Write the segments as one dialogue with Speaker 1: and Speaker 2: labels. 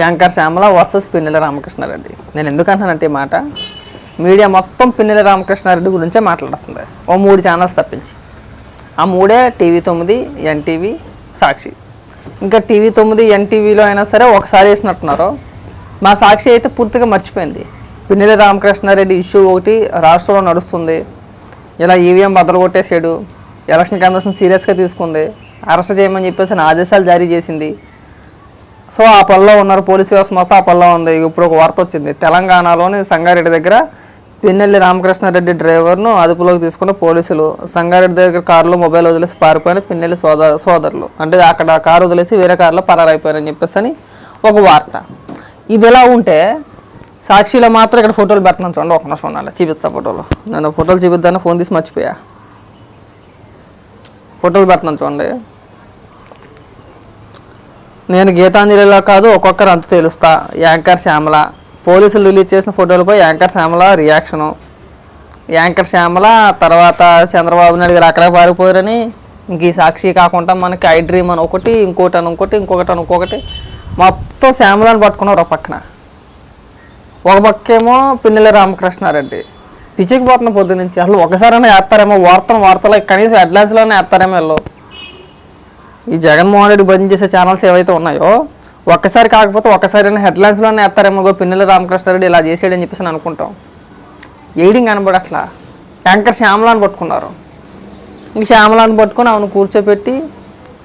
Speaker 1: Anchor Shyamala versus Pinnelli Ramakrishna Reddy. నేను ఎందుకు అంటానంటే ఈ మాట? మీడియా మొత్తం పిన్నెల రామకృష్ణారెడ్డి గురించే మాట్లాడుతుంది. ఓ మూడు ఛానల్స్ తప్పించి. ఆ మూడే టీవీ తొమ్మిది ఎన్టీవీ సాక్షి. ఇంకా టీవీ తొమ్మిది ఎన్టీవీలో అయినా సరే ఒకసారి వేసినట్టున్నారు. మా సాక్షి అయితే పూర్తిగా మర్చిపోయింది. పిన్నెల రామకృష్ణారెడ్డి ఇష్యూ ఒకటి రాష్ట్రంలో నడుస్తుంది. ఇలా ఈవీఎం బదలు కొట్టేసాడు ఎలక్షన్ కమిషన్ సీరియస్గా తీసుకుంది. అరెస్ట్ చేయమని చెప్పేసి ఆదేశాలు జారీ చేసింది. సో ఆ పనిలో ఉన్నారు పోలీసు వ్యవస్థ మొత్తం ఆ పనిలో ఉంది. ఇప్పుడు ఒక వార్త వచ్చింది. తెలంగాణలోని సంగారెడ్డి దగ్గర పిన్నెల్లి రామకృష్ణారెడ్డి డ్రైవర్ను అదుపులోకి తీసుకున్న పోలీసులు సంగారెడ్డి దగ్గర కారులో మొబైల్ వదిలేసి పారిపోయిన పిన్నెల్లి సోదర సోదరులు. అంటే అక్కడ కారు వదిలేసి వేరే కారులో పరారైపోయారని చెప్పేసి అని ఒక వార్త. ఇది ఎలా ఉంటే సాక్షిలో మాత్రం ఇక్కడ ఫోటోలు పెడుతున్నాను చూడండి. ఒక నిమిషం ఉండాలి చూపిస్తా ఫోటోలు. నేను ఫోటోలు చూపిద్దాను ఫోన్ తీసి మర్చిపోయా. ఫోటోలు పెడుతున్నాను చూడండి. నేను గీతాంజలిలా కాదు ఒక్కొక్కరు అంత తెలుస్తా. యాంకర్ శ్యామల. పోలీసులు రిలీజ్ చేసిన ఫోటోలపై anchor Shyamala reaction. Anchor Shyamala తర్వాత చంద్రబాబు నాయుడు గారు అక్కడే పారిపోయారని ఇంక ఈ సాక్షి కాకుండా మనకి ఐ డ్రీమ్ అని ఒకటి ఇంకోటి అని ఇంకోటి ఇంకొకటి అని ఇంకొకటి మొత్తం శ్యామలని పట్టుకున్నారు ఒక పక్కన. ఒక పక్కేమో పిన్నెల రామకృష్ణారెడ్డి. పిచ్చికి పోతున్న పొద్దు నుంచి. అసలు ఒకసారైనా వేస్తారేమో వార్తలు వార్తలు కనీసం హెడ్లైన్స్లోనే వేస్తారేమో వీళ్ళు. ఈ జగన్మోహన్ రెడ్డి బంద్ చేసే ఛానల్స్ ఏవైతే ఉన్నాయో ఒక్కసారి కాకపోతే ఒక్కసారి హెడ్లైన్స్లోనే ఎత్తారేమో పిన్నెల రామకృష్ణారెడ్డి ఇలా చేసాడని చెప్పేసి అనుకుంటాం. ఎయిడింగ్ కనబడి అట్లా. యాంకర్ శ్యామలాని పట్టుకున్నారు. ఇంక శ్యామలాని పట్టుకొని అవును కూర్చోపెట్టి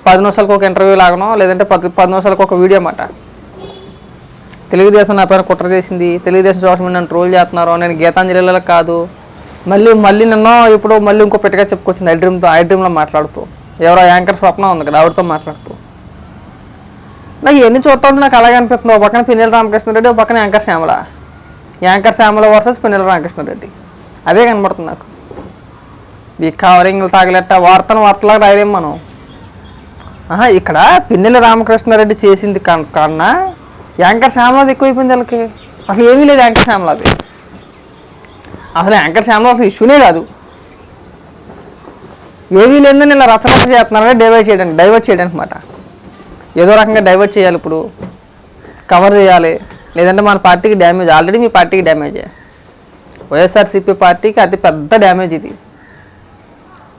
Speaker 1: పది నిమిషాలకు ఒక ఇంటర్వ్యూ లాగనో లేదంటే పది పది నిమిషాలకు ఒక వీడియో అన్నమాట. తెలుగుదేశం నా పైన కుట్ర చేసింది తెలుగుదేశం సోషల్ మీడియా నన్ను ట్రోల్ చేస్తున్నారు నేను గీతాంజలిలో కాదు. మళ్ళీ మళ్ళీ నిన్న ఇప్పుడు మళ్ళీ ఇంకో పెట్టగా చెప్పుకొచ్చింది ఐ డ్రీమ్తో ఐ డ్రీమ్లో మాట్లాడుతూ. ఎవరో యాంకర్ స్వప్న ఉంది కదా ఆవిడతో మాట్లాడుతూ. నాకు ఎన్ని చూస్తా నాకు అలాగే అనిపిస్తుంది. ఒక పక్కన పిన్నెల రామకృష్ణారెడ్డి ఒక పక్కన anchor Shyamala. Anchor Shyamala versus Pinnelli Ramakrishna Reddy అదే కనబడుతుంది నాకు. ఈ కవరింగ్లు తాగలేట వార్తను వార్తలాగా రాయలేం మనం. ఆహా ఇక్కడ పిన్నెల రామకృష్ణారెడ్డి చేసింది కన్నా యాంకర్ శ్యామలది ఎక్కువైపోయింది వాళ్ళకి. అసలు ఏమీ లేదు యాంకర్ శ్యామలది. అసలు యాంకర్ శ్యామల అసలు ఇష్యూనే కాదు. ఏమీ లేదని ఇలా రచన చేస్తున్నారంటే డైవర్ట్ చేయడానికి డైవర్ట్ చేయడానికి అనమాట ఏదో రకంగా డైవర్ట్ చేయాలి ఇప్పుడు. కవర్ చేయాలి. లేదంటే మన పార్టీకి డ్యామేజ్ ఆల్రెడీ మీ పార్టీకి డ్యామేజ్ వైఎస్ఆర్సీపీ పార్టీకి అతి పెద్ద డ్యామేజ్ ఇది.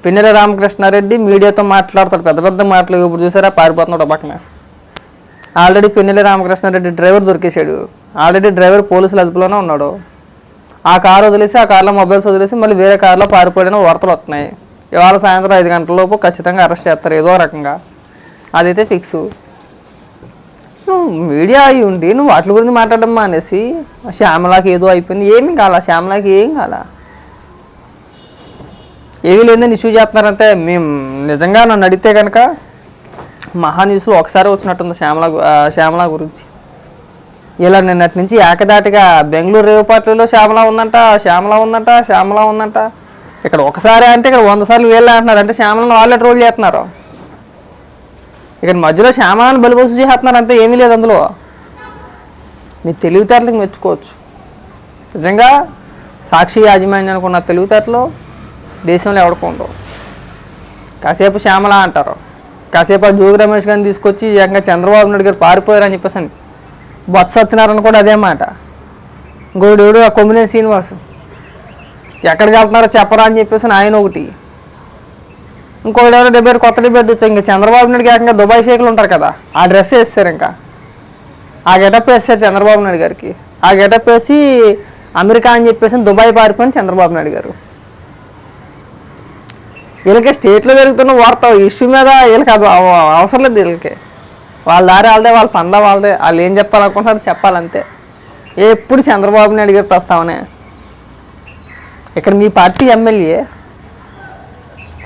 Speaker 1: పిన్నెల రామకృష్ణారెడ్డి మీడియాతో మాట్లాడతాడు పెద్ద పెద్ద మాటలు ఇప్పుడు చూసారా? పారిపోతున్నాడు పక్కన. ఆల్రెడీ పిన్నెల రామకృష్ణారెడ్డి డ్రైవర్ దొరికేశాడు. ఆల్రెడీ డ్రైవర్ పోలీసులు అదుపులోనే ఉన్నాడు. ఆ కారు వదిలేసి ఆ కార్లో మొబైల్స్ వదిలేసి మళ్ళీ వేరే కార్లో పారిపోయిన వార్తలు వస్తున్నాయి. ఇవాళ సాయంత్రం ఐదు గంటల లోపు ఖచ్చితంగా అరెస్ట్ చేస్తారు ఏదో రకంగా. అదైతే ఫిక్స్ నువ్వు మీడియా అయి ఉండి నువ్వు వాటి గురించి మాట్లాడడం మానేసి శ్యామలాకి ఏదో అయిపోయింది ఏమి కాలా? శ్యామలాకి ఏం కాలా? ఏమీ లేదని ఇష్యూ చేస్తున్నారంటే మేము నిజంగా నన్ను అడిగితే కనుక మహా న్యూస్లో ఒకసారి వచ్చినట్టుంది శ్యామల శ్యామల గురించి. ఇలా నిన్నటి నుంచి ఏకదాటిగా బెంగళూరు రేవుపాట్లలో శ్యామల ఉందంట శ్యామల ఉందంట శ్యామల ఉందంట. ఇక్కడ ఒకసారి అంటే ఇక్కడ వంద సార్లు వీళ్ళు అంటున్నారు. అంటే శ్యామలను వాళ్ళే ట్రోల్ చేస్తున్నారు. ఇక్కడ మధ్యలో శ్యామలను బలిపోసు చేస్తున్నారు అంతే ఏమీ లేదు అందులో. మీ తెలివితేటలకు మెచ్చుకోవచ్చు. నిజంగా సాక్షి యాజమాన్యం అనుకున్న తెలివితేటలు దేశంలో ఎవరికి ఉండవు. కాసేపు శ్యామల అంటారు. కాసేపు ఆ జోగి రమేష్ గారిని తీసుకొచ్చి ఏకంగా చంద్రబాబు నాయుడు గారు పారిపోయారని చెప్పేసి అని బొత్స సత్యనారాయణ కూడా అదే మాట. ఇంకోడు ఆ కొమ్మినేని శ్రీనివాసు. ఎక్కడికి వెళ్తున్నారో చెప్పరా అని చెప్పేసి ఆయన ఒకటి. ఇంకోటి ఎవరో డిబేట్ కొత్త డిబేట్ వచ్చాయి ఇంకా చంద్రబాబు నాయుడు ఏకంగా దుబాయ్ షేకులు ఉంటారు కదా ఆ డ్రెస్ వేస్తారు ఇంకా. ఆ గెటప్ వేస్తారు చంద్రబాబు నాయుడు గారికి. ఆ గెటప్ వేసి అమెరికా అని చెప్పేసి దుబాయ్ పారిపోయిన చంద్రబాబు నాయుడు గారు. వీళ్ళకి స్టేట్లో జరుగుతున్న వార్త ఇష్యూ మీద వీళ్ళకి అది అవసరం లేదు వీళ్ళకి. వాళ్ళ దారి వాళ్ళదే వాళ్ళ పంద వాళ్ళదే. వాళ్ళు ఏం చెప్పాలనుకుంటున్నారు చెప్పాలంతే. ఎప్పుడు చంద్రబాబు నాయుడు గారి ప్రస్తావనే. ఇక్కడ మీ పార్టీ ఎమ్మెల్యే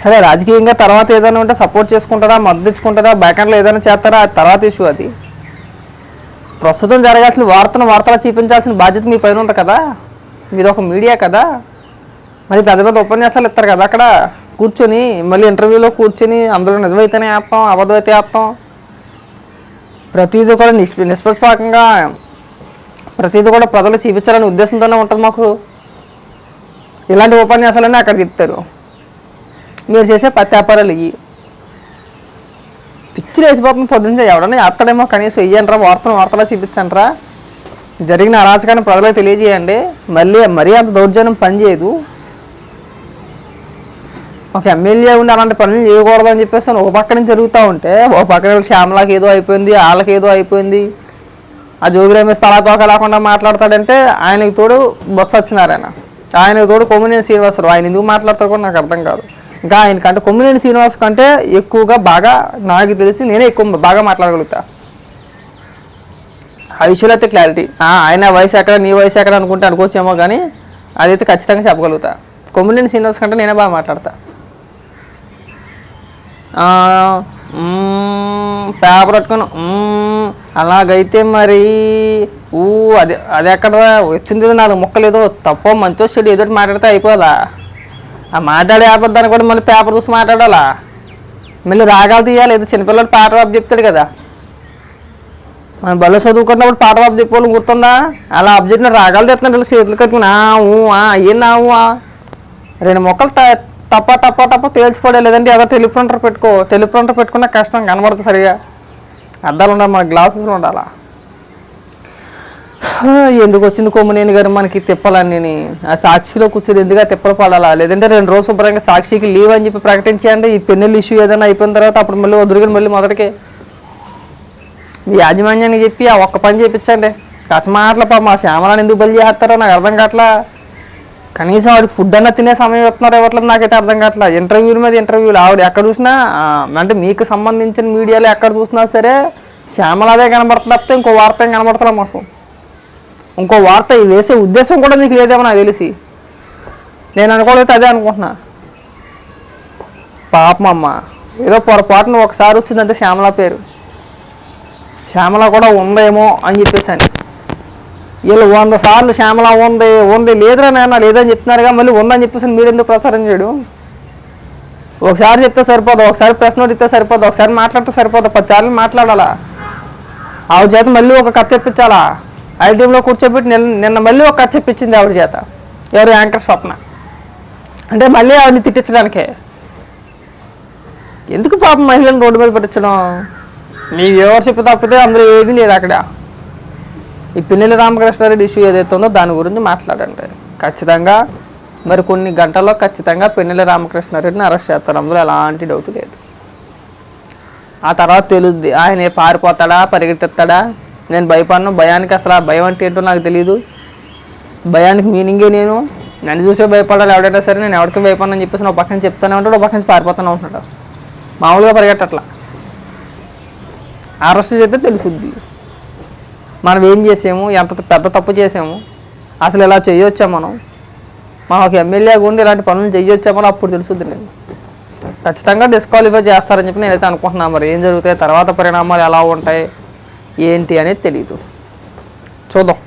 Speaker 1: సరే రాజకీయంగా తర్వాత ఏదైనా ఉంటే సపోర్ట్ చేసుకుంటారా మద్దతు బ్యాకెండ్లో ఏదైనా చేస్తారా తర్వాత ఇష్యూ అది. ప్రస్తుతం జరగాల్సిన వార్తను వార్తలు చూపించాల్సిన బాధ్యత మీ పైన ఉంది కదా? మీది ఒక మీడియా కదా? మరి పెద్ద పెద్ద ఉపన్యాసాలు ఇస్తారు కదా అక్కడ? కూర్చొని మళ్ళీ ఇంటర్వ్యూలో కూర్చొని అందులో నిజమైతేనే వేస్తాం అబద్ధమైతే వేస్తాం ప్రతిదీ కూడా నిష్ప నిష్పక్షపాతంగా ప్రతిదీ కూడా ప్రజలు చూపించాలనే ఉద్దేశంతోనే ఉంటుంది మాకు. ఇలాంటి ఉపన్యాసాలన్నీ అక్కడ చెప్తారు మీరు చేసే పత్యాపారాలు ఇవి పిచ్చి లేచిపోతుంది పొద్దున్న ఎవడన్నా అత్తడేమో కనీసం వెయ్యండ్రా వార్తలు వార్తలా చూపించండిరా. జరిగిన అరాచకాన్ని ప్రజలకు తెలియజేయండి. మళ్ళీ మరీ అంత దౌర్జన్యం పనిచేయదు ఒక ఎమ్మెల్యే ఉండి అలాంటి పనులు చేయకూడదు అని చెప్పేసి ఒక పక్క నుంచి జరుగుతూ ఉంటే ఒక పక్క శ్యామలకి శ్యామలాకి ఏదో అయిపోయింది వాళ్ళకి ఏదో అయిపోయింది. ఆ జోగి రమేష్ తలా తోక లేకుండా మాట్లాడతాడంటే ఆయనకి తోడు బొత్స వచ్చినారాయన ఆయన తోడు కొమ్మినేని శ్రీనివాసరావు. ఆయన ఎందుకు మాట్లాడతారు కూడా నాకు అర్థం కాదు. ఇంకా ఆయనకంటే కొమ్మినేని శ్రీనివాస్ కంటే ఎక్కువగా బాగా నాకు తెలిసి నేనే ఎక్కువ బాగా మాట్లాడగలుగుతా. ఆ విషయంలో అయితే క్లారిటీ ఆయన వయసు ఎక్కడ నీ వయసు ఎక్కడ అనుకుంటే అనుకోవచ్చేమో కానీ అదైతే ఖచ్చితంగా చెప్పగలుగుతా. కొమ్మినేని శ్రీనివాస్ కంటే నేనే బాగా మాట్లాడతా. పేపర్ పట్టుకొని అలాగైతే మరి ఊ అది అది ఎక్కడ వచ్చింది నాలుగు ముక్కలు ఏదో తప్ప మంచో చెడు ఏదో మాట్లాడితే అయిపోదా? ఆ మాట్లాడే ఆపద్దాన్ని కూడా మళ్ళీ పేపర్ చూసి మాట్లాడాలా? మళ్ళీ రాగాలు తీయాలి ఏదో చిన్నపిల్లడు పాట బాబు చెప్తాడు కదా. మనం బల్ల చదువుకున్నప్పుడు పాట బాబు చెప్పేవాళ్ళు గుర్తుందా? అలా అబ్జెక్ట్ రాగాలు తెస్తున్నాడు చేతులు కట్టుకుని ఆ ఊ ఆ ఏం ఊ ఆ? రెండు మొక్కలు త- తప్ప టప్ప టప్ప తేల్చిపోడే లేదంటే ఏదో టెలిప్రింటర్ పెట్టుకో టెలిప్రింటర్ పెట్టుకున్న కష్టం కనబడుతుంది సరిగా. అద్దాలు ఉండాలి మన గ్లాసెస్లు ఉండాలా? ఎందుకు వచ్చింది కొమ్మనేని గారు మనకి తిప్పాలని ఆ సాక్షిలో కూర్చొని ఎందుకు తిప్పలు పడాలా? లేదంటే రెండు రోజులు శుభ్రంగా సాక్షికి లీవ్ అని చెప్పి ప్రకటించేయండి ఈ పెన్నుల ఇష్యూ ఏదైనా అయిపోయిన తర్వాత అప్పుడు మళ్ళీ వదులుకొని మళ్ళీ మొదటికే. మీ యాజమాన్యానికి చెప్పి ఆ ఒక్క పని చేయించండి కచమాటల పా మా శ్యామలాన్ని ఎందుకు బలి చేస్తారో నాకు అర్థం కావట్లా. కనీసం వాడికి ఫుడ్ అన్న తినే సమయం ఇస్తున్నారు ఇవ్వట్లేదు నాకైతే అర్థం కావట్లేదు ఇంటర్వ్యూల మీద ఇంటర్వ్యూలు ఆవిడ ఎక్కడ చూసినా అంటే మీకు సంబంధించిన మీడియాలో ఎక్కడ చూసినా సరే శ్యామలాదే కనబడుతుంది తప్పితే ఇంకో వార్త ఏం కనబడతలే మాకు? ఇంకో వార్త వేసే ఉద్దేశం కూడా మీకు లేదేమో నాకు తెలిసి. నేను అనుకోలేదు అదే అనుకుంటున్నా. పాపం అమ్మ. ఏదో పొరపాటున ఒకసారి వచ్చిందంటే శ్యామల పేరు. శ్యామల కూడా ఉందేమో అని చెప్పేసి అని. వీళ్ళు వంద సార్లు శ్యామల ఉంది ఉంది లేదురా నాన్న లేదని చెప్తున్నారుగా మళ్ళీ ఉందని చెప్పేసి మీరు ఎందుకు ప్రచారం చేయడం? ఒకసారి చెప్తే సరిపోదు? ఒకసారి ప్రశ్న నోట్ ఇస్తే సరిపోదు? ఒకసారి మాట్లాడితే సరిపోదు? పది సార్లు మాట్లాడాలా? ఆవిడ చేత మళ్ళీ ఒక కథ చెప్పించాలా? ఐటీఎంలో కూర్చోబెట్టి నిన్న నిన్న మళ్ళీ ఒక కథ చెప్పించింది ఆవిడ చేత. ఎవరు? యాంకర్ స్వప్న. అంటే మళ్ళీ ఆవిడని తిట్టించడానికే. ఎందుకు పాపం మహిళలను రోడ్డు మీద పెట్టించడం? మీ వ్యూవర్షిప్ తప్పితే అందులో ఏమీ లేదు అక్కడ. ఈ పిన్నెల రామకృష్ణారెడ్డి ఇష్యూ ఏదైతే ఉందో దాని గురించి మాట్లాడండి. ఖచ్చితంగా మరి కొన్ని గంటల్లో ఖచ్చితంగా పిన్నెల రామకృష్ణారెడ్డిని అరెస్ట్ చేస్తారు. అందులో ఎలాంటి డౌట్ లేదు. ఆ తర్వాత తెలుద్ది ఆయన పారిపోతాడా పరిగెత్తాడా నేను భయపడను. భయానికి అసలు ఆ భయం అంటే ఏంటో నాకు తెలియదు భయానికి మీనింగే నేను. నన్ను చూసే భయపడాలి ఎవడైనా సరే నేను ఎవరికి భయపడను అని చెప్పేసి ఒక పక్కన చెప్తానే ఉంటాడు ఒక పక్క నుంచి పారిపోతానే ఉంటాడు మామూలుగా పరిగెట్టట్లా. అరెస్ట్ చేస్తే తెలుసుద్ది. మనం ఏం చేసాము? ఎంత పెద్ద తప్పు చేసాము? అసలు ఇలా చేయొచ్చా మనం? మనం ఒక ఎమ్మెల్యే ఉండి ఇలాంటి పనులు చేయొచ్చామని అప్పుడు తెలుసుద్ది నేను ఖచ్చితంగా డిస్క్వాలిఫై చేస్తారని చెప్పి నేనైతే అనుకుంటున్నాను మరి ఏం జరుగుతాయి? తర్వాత పరిణామాలు ఎలా ఉంటాయి? ఏంటి అనేది తెలియదు చూద్దాం.